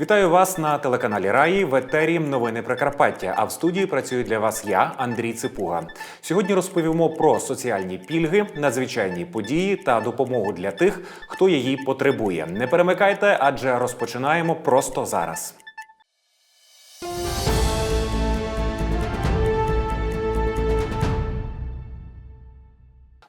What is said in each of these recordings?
Вітаю вас на телеканалі Раї в етері Новини Прикарпаття. А в студії працюю для вас я, Андрій Ципуга. Сьогодні розповімо про соціальні пільги, надзвичайні події та допомогу для тих, хто її потребує. Не перемикайте, адже розпочинаємо просто зараз.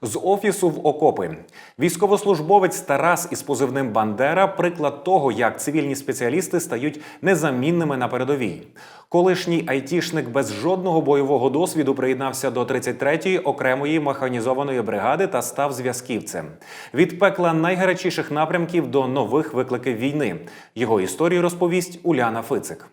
З офісу в окопи військовослужбовець Тарас із позивним Бандера приклад того, як цивільні спеціалісти стають незамінними на передовій. Колишній айтішник без жодного бойового досвіду приєднався до 33-ї окремої механізованої бригади та став зв'язківцем. Від пекла найгарячіших напрямків до нових викликів війни. Його історію розповість Уляна Фицик.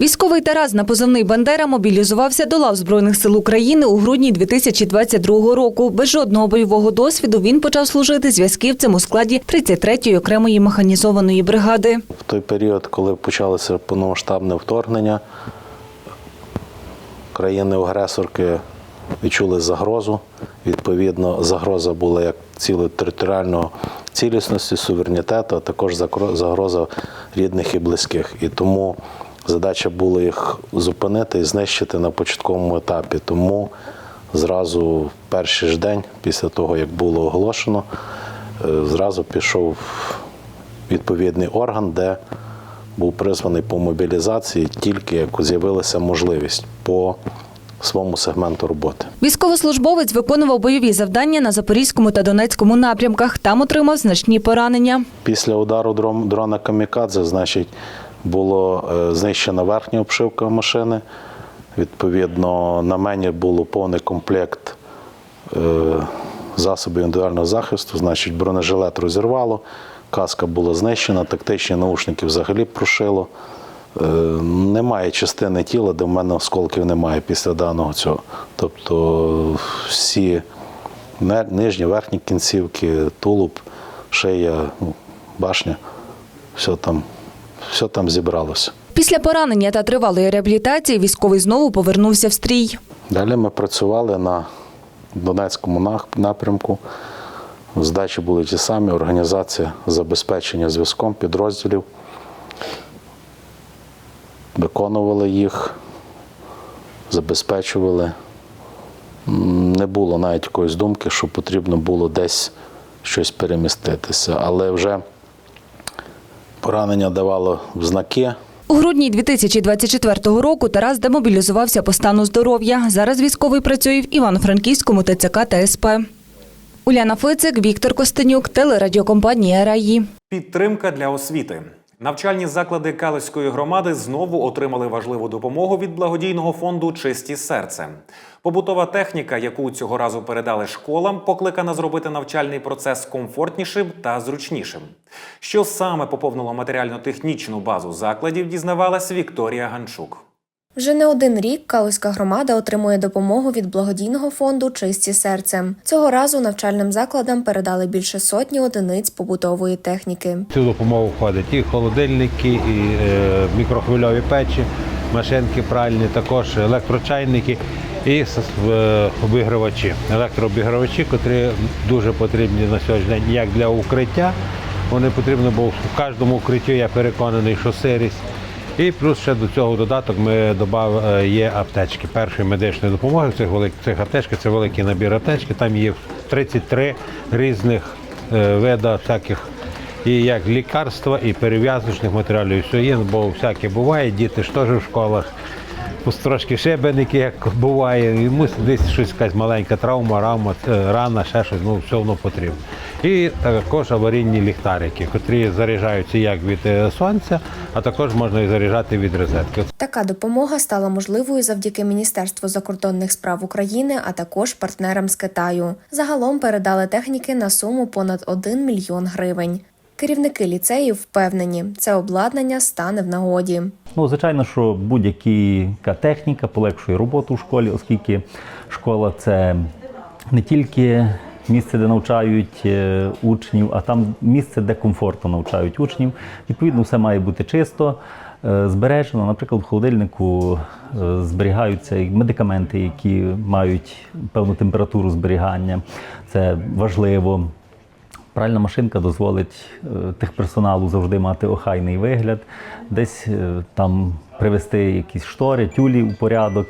Військовий Тарас на позивний Бандера мобілізувався до лав Збройних сил України у грудні 2022 року. Без жодного бойового досвіду він почав служити зв'язківцем у складі 33-ї окремої механізованої бригади. В той період, коли почалося повномасштабне вторгнення, країни-агресорки відчули загрозу. Відповідно, загроза була як цілої територіальної цілісності, суверенітету, а також загроза рідних і близьких. І тому задача була їх зупинити і знищити на початковому етапі. Тому зразу перший ж день, після того, як було оголошено, е, зразу пішов відповідний орган, де був призваний по мобілізації тільки як з'явилася можливість по своєму сегменту роботи. Військовослужбовець виконував бойові завдання на Запорізькому та Донецькому напрямках. Там отримав значні поранення. Після удару дрона Камікадзе, значить, було е, знищена верхня обшивка машини. Відповідно, на мені було повний комплект е, засобів індивідуального захисту, значить, бронежилет розірвало, каска була знищена, тактичні наушники взагалі прошило. Е, Немає частини тіла, де в мене осколків немає після даного цього. Тобто всі нижні, верхні кінцівки, тулуб, шия, ну, башня, все там, все там зібралося. Після поранення та тривалої реабілітації військовий знову повернувся в стрій. Далі ми працювали на Донецькому напрямку. Здачі були ті самі, організація забезпечення зв'язком підрозділів. Виконували їх, забезпечували. Не було навіть якоїсь думки, що потрібно було десь щось переміститися. Але вже поранення давало знаки. У грудні 2024 року Тарас демобілізувався по стану здоров'я. Зараз військовий працює в Івано-Франківському ТЦК та СП. Уляна Фицик, Віктор Костенюк, телерадіокомпанія Раї. Підтримка для освіти. Навчальні заклади Калицької громади знову отримали важливу допомогу від благодійного фонду Чисті серце. Побутова техніка, яку цього разу передали школам, покликана зробити навчальний процес комфортнішим та зручнішим. Що саме поповнило матеріально-технічну базу закладів, дізнавалась Вікторія Ганчук. Вже не один рік Калузька громада отримує допомогу від благодійного фонду Чисті серцем. Цього разу навчальним закладам передали більше сотні одиниць побутової техніки. Цю допомогу входять і холодильники, і е, мікрохвильові печі, машинки пральні, також електрочайники і е, обігрівачі. Електрообігрівачі, котрі дуже потрібні на сьогоднішній день як для укриття. Вони потрібні, бо в кожному укритті я переконаний, що сирість. І плюс ще до цього додаток ми додав є аптечки першої медичної допомоги. Цих великих цих аптечках це великий набір аптечки. Там є 33 різних е, вида всяких і як лікарства, і перев'язочних матеріалів. І все є, бо всяке буває. Діти ж теж в школах. Трошки шибеники, як буває, мусить десь щось якась маленька травма, рама, е, рана, ще щось, ну все воно потрібно. І також аварійні ліхтарики, котрі заряджаються як від е, сонця, а також можна і заряджати від розетки. Така допомога стала можливою завдяки Міністерству закордонних справ України, а також партнерам з Китаю. Загалом передали техніки на суму понад 1 мільйон гривень. Керівники ліцеїв впевнені, це обладнання стане в нагоді. Ну, звичайно, що будь-яка техніка полегшує роботу в школі, оскільки школа це не тільки місце, де навчають е, учнів, а там місце, де комфортно навчають учнів. Відповідно, все має бути чисто, е, збережено. Наприклад, в холодильнику е, зберігаються медикаменти, які мають певну температуру зберігання. Це важливо. Пральна машинка дозволить е, техперсоналу завжди мати охайний вигляд, десь е, там привести якісь штори, тюлі у порядок,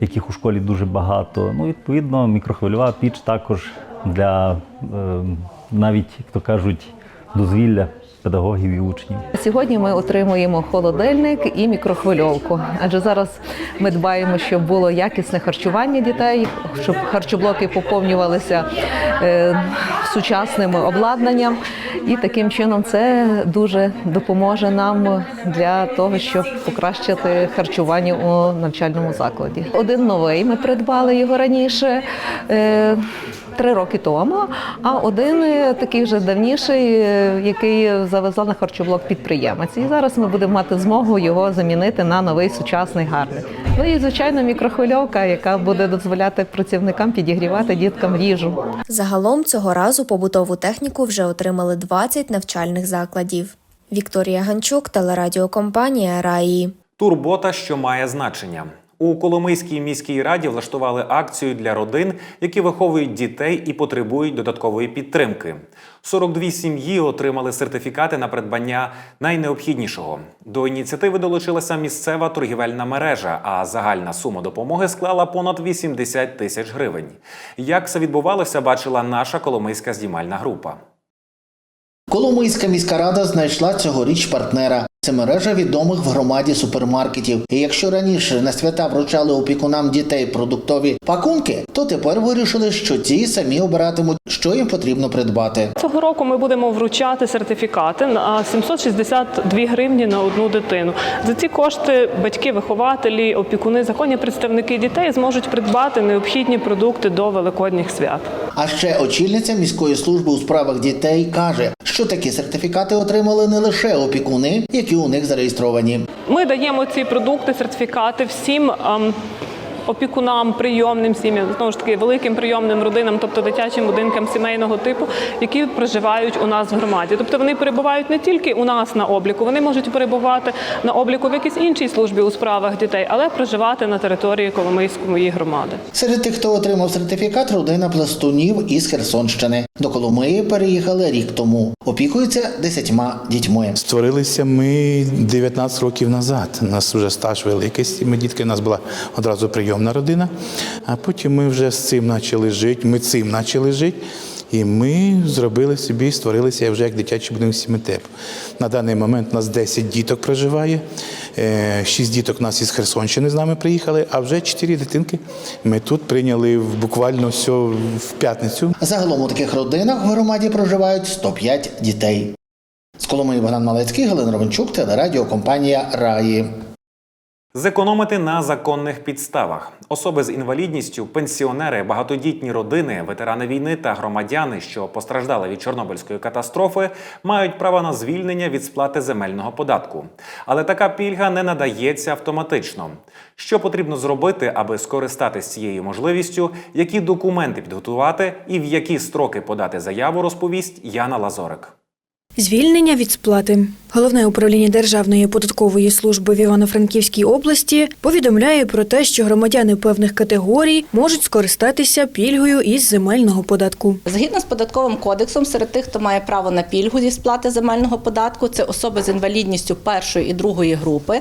яких у школі дуже багато. Ну, відповідно, мікрохвильова піч також для е, навіть, як то кажуть, дозвілля педагогів і учнів. Сьогодні ми отримуємо холодильник і мікрохвильовку, адже зараз ми дбаємо, щоб було якісне харчування дітей, щоб харчоблоки поповнювалися сучасним обладнанням, і таким чином це дуже допоможе нам для того, щоб покращити харчування у навчальному закладі. Один новий ми придбали його раніше. Три роки тому, а один е, такий вже давніший, е, який завезла на харчоблок підприємець. І зараз ми будемо мати змогу його замінити на новий сучасний гарний. Ну і звичайно, мікрохвильовка, яка буде дозволяти працівникам підігрівати діткам їжу. Загалом цього разу побутову техніку вже отримали 20 навчальних закладів. Вікторія Ганчук, телерадіокомпанія Раї. Турбота, що має значення. У Коломийській міській раді влаштували акцію для родин, які виховують дітей і потребують додаткової підтримки. 42 сім'ї отримали сертифікати на придбання найнеобхіднішого. До ініціативи долучилася місцева торгівельна мережа, а загальна сума допомоги склала понад 80 тисяч гривень. Як це відбувалося, бачила наша коломийська знімальна група. Коломийська міська рада знайшла цьогоріч партнера. Це мережа відомих в громаді супермаркетів. І якщо раніше на свята вручали опікунам дітей продуктові пакунки, то тепер вирішили, що ті самі обиратимуть, що їм потрібно придбати. Цього року ми будемо вручати сертифікати на 762 гривні на одну дитину. За ці кошти батьки, вихователі, опікуни, законні представники дітей зможуть придбати необхідні продукти до великодніх свят. А ще очільниця міської служби у справах дітей каже, що такі сертифікати отримали не лише опікуни, які у них зареєстровані. Ми даємо ці продукти, сертифікати всім. Опікунам, прийомним сім'ям, знову ж таки, великим прийомним родинам, тобто дитячим будинкам сімейного типу, які проживають у нас в громаді. Тобто вони перебувають не тільки у нас на обліку, вони можуть перебувати на обліку в якійсь іншій службі у справах дітей, але проживати на території Коломийської громади. Серед тих, хто отримав сертифікат, родина пластунів із Херсонщини. До Коломиї переїхали рік тому. Опікуються десятьма дітьми. Створилися ми 19 років назад. У нас вже стаж великий з цими дітками. У нас була одразу прийомна родина. А потім ми вже з цим почали жити. Ми цим почали жити. І ми зробили собі, створилися вже як дитячий будинок сімітеп. На даний момент у нас 10 діток проживає, 6 діток у нас із Херсонщини з нами приїхали, а вже 4 дитинки ми тут прийняли буквально все в п'ятницю. Загалом у таких родинах в громаді проживають 105 дітей. З Коломиї Богдан Малецький, Галина Ровенчук, телерадіокомпанія Раї. Зекономити на законних підставах. Особи з інвалідністю, пенсіонери, багатодітні родини, ветерани війни та громадяни, що постраждали від Чорнобильської катастрофи, мають право на звільнення від сплати земельного податку. Але така пільга не надається автоматично. Що потрібно зробити, аби скористатись цією можливістю, які документи підготувати і в які строки подати заяву, розповість Яна Лазорик. Звільнення від сплати. Головне управління Державної податкової служби в Івано-Франківській області повідомляє про те, що громадяни певних категорій можуть скористатися пільгою із земельного податку. Згідно з податковим кодексом, серед тих, хто має право на пільгу зі сплати земельного податку, це особи з інвалідністю першої і другої групи,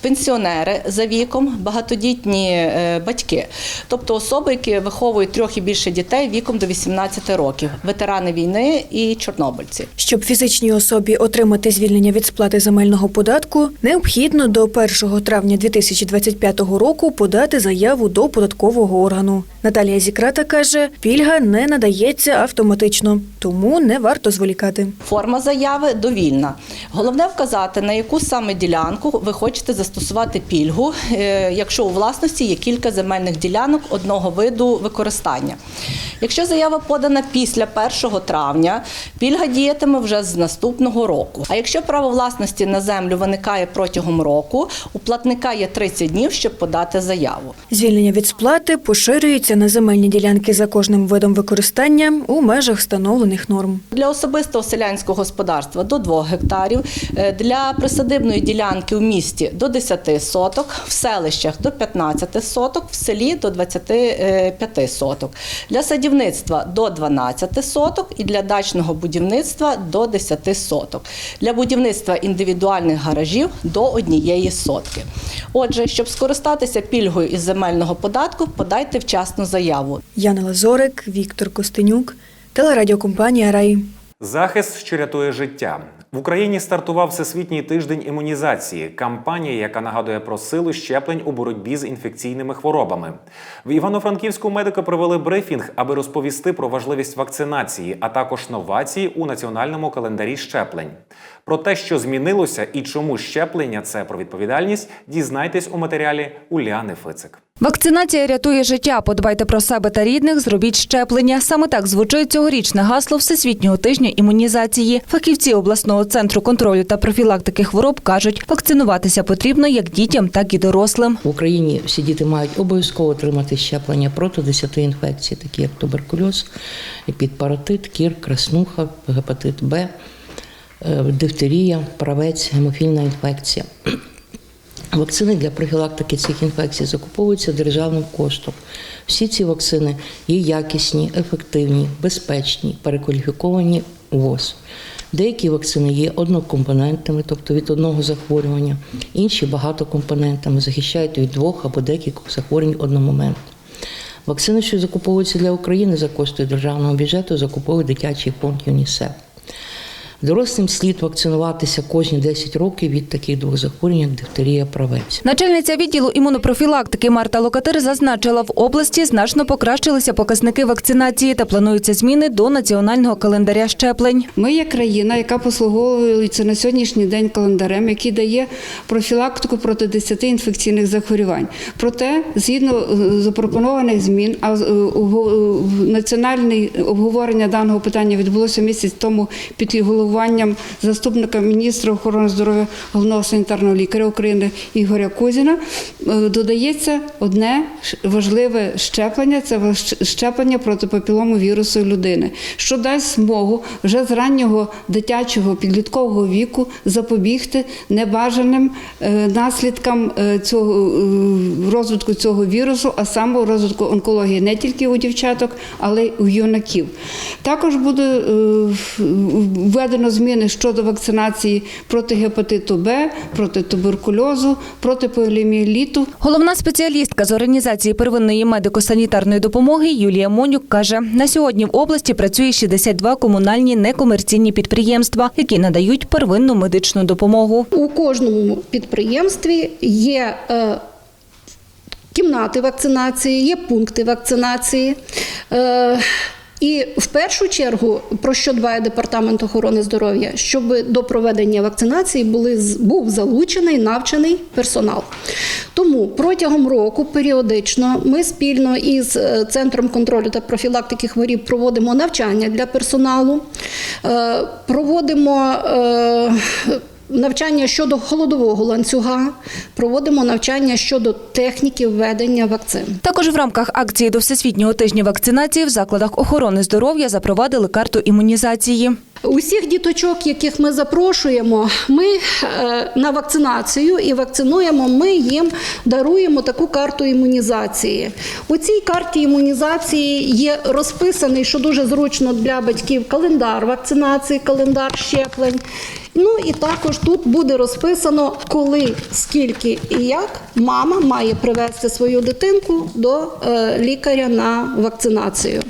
пенсіонери за віком, багатодітні е, батьки, тобто особи, які виховують трьох і більше дітей віком до 18 років, ветерани війни і чорнобильці. Щоб фізичній особі отримати звільнення від сплати земельного податку, необхідно до 1 травня 2025 року подати заяву до податкового органу. Наталія Зікрата каже, пільга не надається автоматично, тому не варто зволікати. Форма заяви довільна. Головне вказати, на яку саме ділянку ви хочете застосувати пільгу, е, якщо у власності є кілька земельних ділянок одного виду використання. Якщо заява подана після 1 травня, пільга діятиме вже з наступного року. А якщо право власності на землю виникає протягом року, у платника є 30 днів, щоб подати заяву. Звільнення від сплати поширюється на земельні ділянки за кожним видом використання у межах встановлених норм. Для особистого селянського господарства до 2 гектарів, е, для присадибної ділянки в місті до 10 соток, в селищах до 15 соток, в селі до 25 соток, для садівництва до 12 соток і для дачного будівництва до 10 соток, для будівництва індивідуальних гаражів до однієї сотки. Отже, щоб скористатися пільгою із земельного податку, подайте вчасну заяву. Яна Лазорик, Віктор Костенюк, телерадіокомпанія Рай. Захист, що рятує життя. В Україні стартував всесвітній тиждень імунізації, кампанія, яка нагадує про силу щеплень у боротьбі з інфекційними хворобами. В Івано-Франківську медики провели брифінг, аби розповісти про важливість вакцинації, а також новації у національному календарі щеплень. Про те, що змінилося і чому щеплення це про відповідальність, дізнайтесь у матеріалі Уляни Фицик. Вакцинація рятує життя. Подбайте про себе та рідних, зробіть щеплення. Саме так звучить цьогорічне гасло Всесвітнього тижня імунізації. Фахівці обласного центру контролю та профілактики хвороб кажуть, вакцинуватися потрібно як дітям, так і дорослим. В Україні всі діти мають обов'язково отримати щеплення проти 10 інфекцій, такі як туберкульоз, епідпаратит, кір, краснуха, гепатит Б, е, дифтерія, правець, гемофільна інфекція. Вакцини для профілактики цих інфекцій закуповуються державним коштом. Всі ці вакцини є якісні, ефективні, безпечні, перекваліфіковані ВОЗ. Деякі вакцини є однокомпонентними, тобто від одного захворювання, інші багатокомпонентами, захищають від двох або декількох захворювань одномоментно. Вакцини, що закуповуються для України за коштою державного бюджету, закуповує дитячий фонд ЮНІСЕФ. Дорослим слід вакцинуватися кожні 10 років від таких двох захворювань, як дифтерія, правець. Начальниця відділу імунопрофілактики Марта Локатир зазначила, в області значно покращилися показники вакцинації та плануються зміни до національного календаря щеплень. Ми є країна, яка послуговується на сьогоднішній день календарем, який дає профілактику проти 10 інфекційних захворювань. Проте, згідно е, запропонованих змін, а е, е, національне обговорення даного питання відбулося місяць тому під головуванням заступника міністра охорони здоров'я головного санітарного лікаря України Ігоря Кузіна. Е, Додається одне важливе щеплення це щеплення проти папілому вірусу людини, що дасть змогу вже з раннього дитячого підліткового віку запобігти небажаним е, наслідкам е, цього розвитку цього вірусу, а саме розвитку онкології не тільки у дівчаток, але й у юнаків. Також буде е, введено зміни щодо вакцинації проти гепатиту Б, проти туберкульозу, проти поліомієліту. Головна спеціалістка з організації первинної медико-санітарної допомоги Юлія Монюк каже, на сьогодні в області працює 62 комунальні некомерційні підприємства, які надають первинну медичну допомогу. У кожному підприємстві є е, кімнати вакцинації, є пункти вакцинації. І в першу чергу, про що дбає департамент охорони здоров'я, щоб до проведення вакцинації були, був залучений навчений персонал. Тому протягом року періодично ми спільно із е, Центром контролю та профілактики хворіб проводимо навчання для персоналу, е, проводимо е, навчання щодо холодового ланцюга, проводимо навчання щодо техніки введення вакцин. Також в рамках акції до Всесвітнього тижня вакцинації в закладах охорони здоров'я запровадили карту імунізації. Усіх діточок, яких ми запрошуємо, ми е, на вакцинацію і вакцинуємо. Ми їм даруємо таку карту імунізації. У цій карті імунізації є розписаний, що дуже зручно для батьків, календар вакцинації, календар щеплень. Ну і також тут буде розписано, коли, скільки і як мама має привезти свою дитинку до е, лікаря на вакцинацію.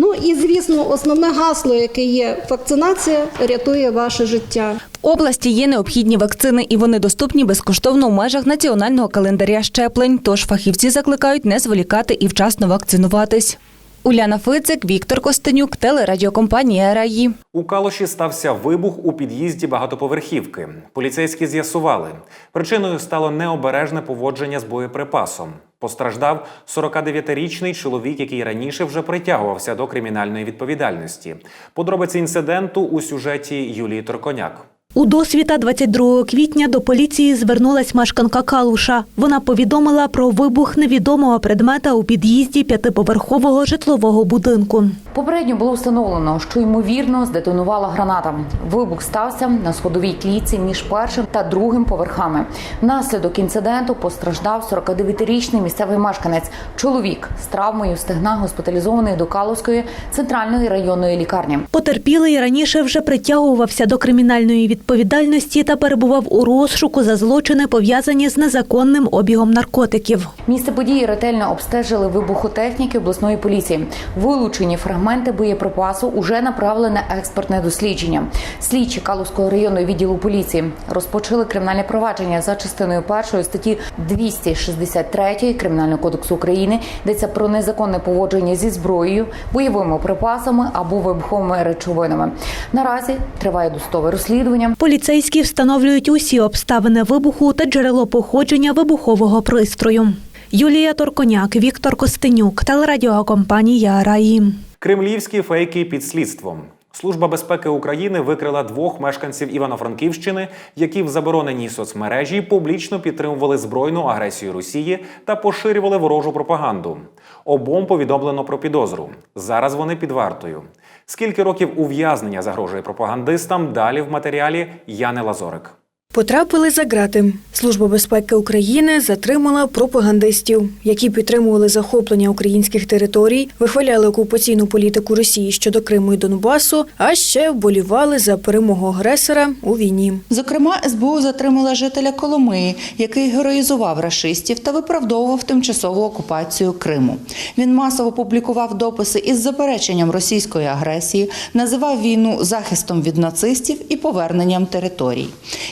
Ну і звісно, основне гасло, яке є вакцинація, рятує ваше життя. В області є необхідні вакцини, і вони доступні безкоштовно в межах національного календаря щеплень. Тож фахівці закликають не зволікати і вчасно вакцинуватись. Уляна Фицик, Віктор Костенюк, телерадіокомпанія Раї. У Калуші стався вибух у під'їзді багатоповерхівки. Поліцейські з'ясували, причиною стало необережне поводження з боєприпасом. Постраждав 49-річний чоловік, який раніше вже притягувався до кримінальної відповідальності. Подробиці інциденту у сюжеті Юлії Торконяк. У досвіта 22 квітня до поліції звернулась мешканка Калуша. Вона повідомила про вибух невідомого предмета у під'їзді п'ятиповерхового житлового будинку. Попередньо було встановлено, що ймовірно здетонувала граната. Вибух стався на сходовій клітці між першим та другим поверхами. Внаслідок інциденту постраждав 49-річний місцевий мешканець. Чоловік з травмою стегна госпіталізований до Калузької центральної районної лікарні. Потерпілий раніше вже притягувався до кримінальної відповідальності та перебував у розшуку за злочини, пов'язані з незаконним обігом наркотиків. Місце події ретельно обстежили вибухотехніки обласної поліції. Вилучені фрагменти боєприпасу уже направлене експертне дослідження. Слідчі Калузького районного відділу поліції розпочали кримінальне провадження за частиною першої статті 263 Кримінального кодексу України. Йдеться про незаконне поводження зі зброєю, бойовими припасами або вибуховими речовинами. Наразі триває достове розслідування. Поліцейські встановлюють усі обставини вибуху та джерело походження вибухового пристрою. Юлія Торконяк, Віктор Костенюк, телерадіокомпанія Раї. Кремлівські фейки під слідством. Служба безпеки України викрила двох мешканців Івано-Франківщини, які в забороненій соцмережі публічно підтримували збройну агресію Росії та поширювали ворожу пропаганду. Обом повідомлено про підозру. Зараз вони під вартою. Скільки років ув'язнення загрожує пропагандистам? Далі в матеріалі Яни Лазорик. Потрапили за ґрати. Служба безпеки України затримала пропагандистів, які підтримували захоплення українських територій, вихваляли окупаційну політику Росії щодо Криму і Донбасу, а ще вболівали за перемогу агресора у війні. Зокрема, СБУ затримала жителя Коломиї, який героїзував рашистів та виправдовував тимчасову окупацію Криму. Він масово публікував дописи із запереченням російської агресії, називав війну захистом від нацистів і поверненням територій.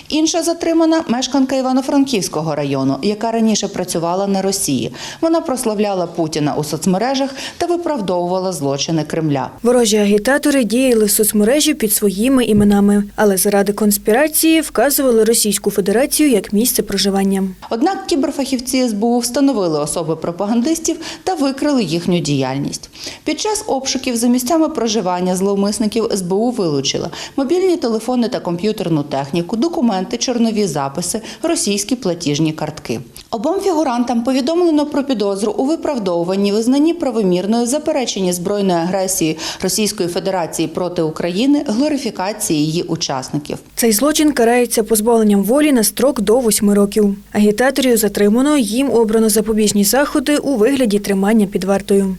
Інша затримана мешканка Івано-Франківського району, яка раніше працювала на Росії. Вона прославляла Путіна у соцмережах та виправдовувала злочини Кремля. Ворожі агітатори діяли в соцмережі під своїми іменами, але заради конспірації вказували Російську Федерацію як місце проживання. Однак кіберфахівці СБУ встановили особи пропагандистів та викрили їхню діяльність. Під час обшуків за місцями проживання зловмисників СБУ вилучила мобільні телефони та комп'ютерну техніку, документи, чорнові записи, російські платіжні картки. Обом фігурантам повідомлено про підозру у виправдовуванні, визнанні правомірною, запереченні збройної агресії Російської Федерації проти України, глорифікації її учасників. Цей злочин карається позбавленням волі на строк до восьми років. Агітаторів затримано, їм обрано запобіжні заходи у вигляді тримання під вартою.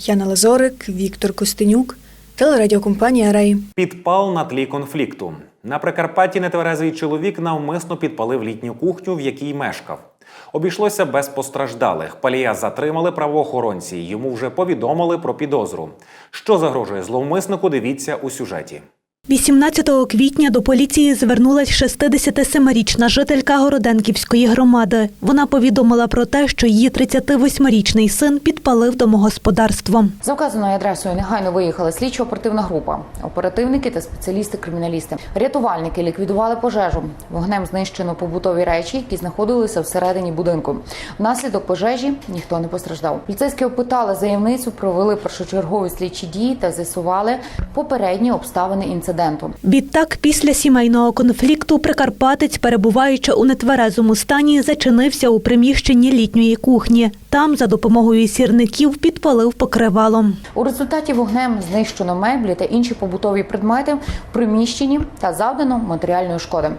Яна Лазорик, Віктор Костенюк, телерадіокомпанія Рай. Підпал на тлі конфлікту. На Прикарпатті нетверезий чоловік навмисно підпалив літню кухню, в якій мешкав. Обійшлося без постраждалих. Палія затримали правоохоронці. Йому вже повідомили про підозру. Що загрожує зловмиснику? Дивіться у сюжеті. 18 квітня до поліції звернулась 67-річна жителька Городенківської громади. Вона повідомила про те, що її 38-річний син підпалив домогосподарство. За вказаною адресою негайно виїхала слідчо-оперативна група, оперативники та спеціалісти-криміналісти. Рятувальники ліквідували пожежу. Вогнем знищено побутові речі, які знаходилися всередині будинку. Внаслідок пожежі ніхто не постраждав. Поліцейські опитали заявницю, провели першочергові слідчі дії та з'ясували попередні обставини інциденту. Відтак, після сімейного конфлікту Прикарпатець, перебуваючи у нетверезому стані, зачинився у приміщенні літньої кухні. Там, за допомогою сірників, підпалив покривалом. У результаті вогнем знищено меблі та інші побутові предмети в приміщенні та завдано матеріальної шкоди.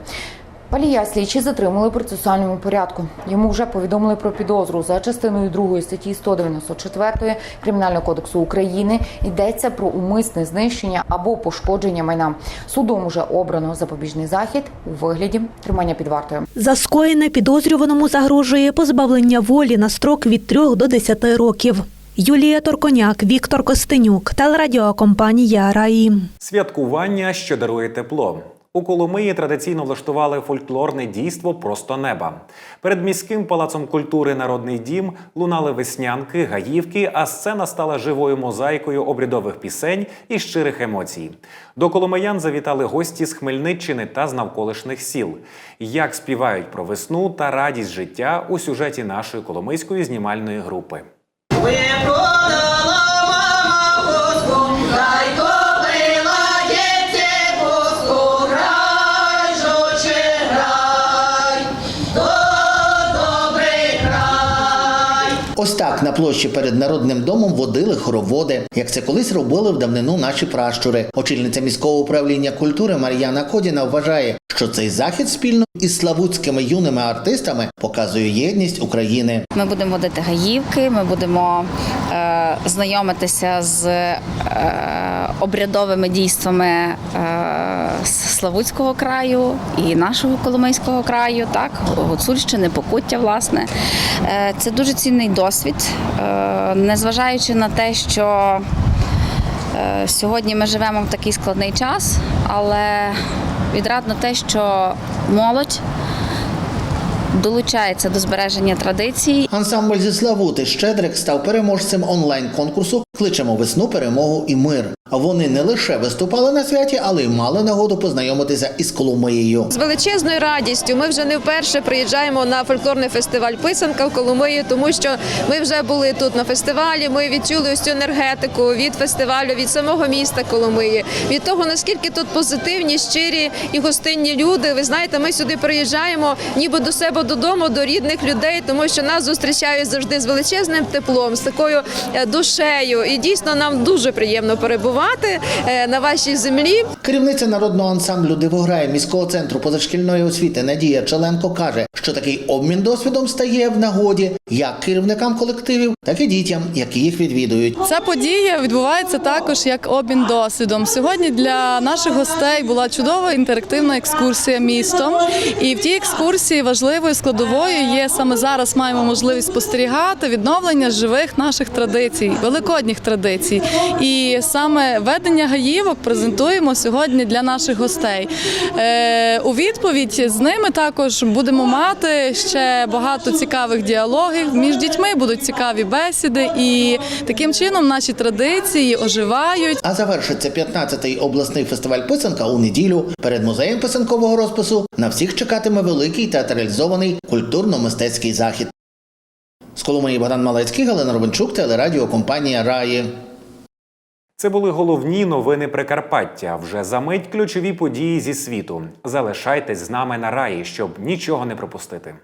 Палія слідчі затримали в процесуальному порядку. Йому вже повідомили про підозру за частиною 2 статті 194 Кримінального кодексу України. Йдеться про умисне знищення або пошкодження майна. Судом уже обрано запобіжний захід у вигляді тримання під вартою. За скоєне підозрюваному загрожує позбавлення волі на строк від 3 до 10 років. Юлія Торконяк, Віктор Костенюк, телерадіокомпанія Раї. Святкування, що дарує тепло. У Коломиї традиційно влаштували фольклорне дійство Просто неба. Перед міським палацом культури Народний дім лунали веснянки, гаївки, а сцена стала живою мозаїкою обрядових пісень і щирих емоцій. До коломиян завітали гості з Хмельниччини та з навколишніх сіл. Як співають про весну та радість життя у сюжеті нашої коломийської знімальної групи. Ось так на площі перед народним домом водили хороводи, як це колись робили в давнину наші пращури. Очільниця міського управління культури Мар'яна Кодіна вважає, що цей захід спільно із славутськими юними артистами показує єдність України. Ми будемо водити гаївки, ми будемо е, знайомитися з е, обрядовими дійствами е, Славутського краю і нашого Коломийського краю, так, Гуцульщини, Покуття, власне. Е, це дуже цінний досвід, е, незважаючи на те, що е, сьогодні ми живемо в такий складний час, але відрадно те, що молодь долучається до збереження традицій. Ансамбль зі Славути Щедрик став переможцем онлайн-конкурсу Кличемо весну, перемогу і мир. А вони не лише виступали на святі, але й мали нагоду познайомитися із Коломиєю. З величезною радістю ми вже не вперше приїжджаємо на фольклорний фестиваль Писанка в Коломиї, тому що ми вже були тут на фестивалі. Ми відчули ось енергетику від фестивалю, від самого міста Коломиї, від того наскільки тут позитивні, щирі і гостинні люди. Ви знаєте, ми сюди приїжджаємо, ніби до себе додому, до рідних людей, тому що нас зустрічають завжди з величезним теплом, з такою е, душею. І дійсно нам дуже приємно перебувати е, на вашій землі. Керівниця народного ансамблю Дивограє міського центру позашкільної освіти Надія Челенко каже, що такий обмін досвідом стає в нагоді як керівникам колективів, так і дітям, які їх відвідують. Ця подія відбувається також як обмін досвідом. Сьогодні для наших гостей була чудова інтерактивна екскурсія містом. І в тій екскурсії важливою складовою є саме зараз. Маємо можливість спостерігати відновлення живих наших традицій, великодніх традицій. І саме ведення гаївок презентуємо сьогодні для наших гостей. Е, у відповідь з ними також будемо мати ще багато цікавих діалогів. Між дітьми будуть цікаві бесіди, і таким чином наші традиції оживають. А завершиться 15-й обласний фестиваль писанка у неділю. Перед музеєм писанкового розпису на всіх чекатиме великий театралізований культурно-мистецький захід. З Коломиї Богдан Малецький, Галина Робинчук, телерадіокомпанія Раї. Це були головні новини Прикарпаття. Вже за мить ключові події зі світу. Залишайтесь з нами на раї, щоб нічого не пропустити.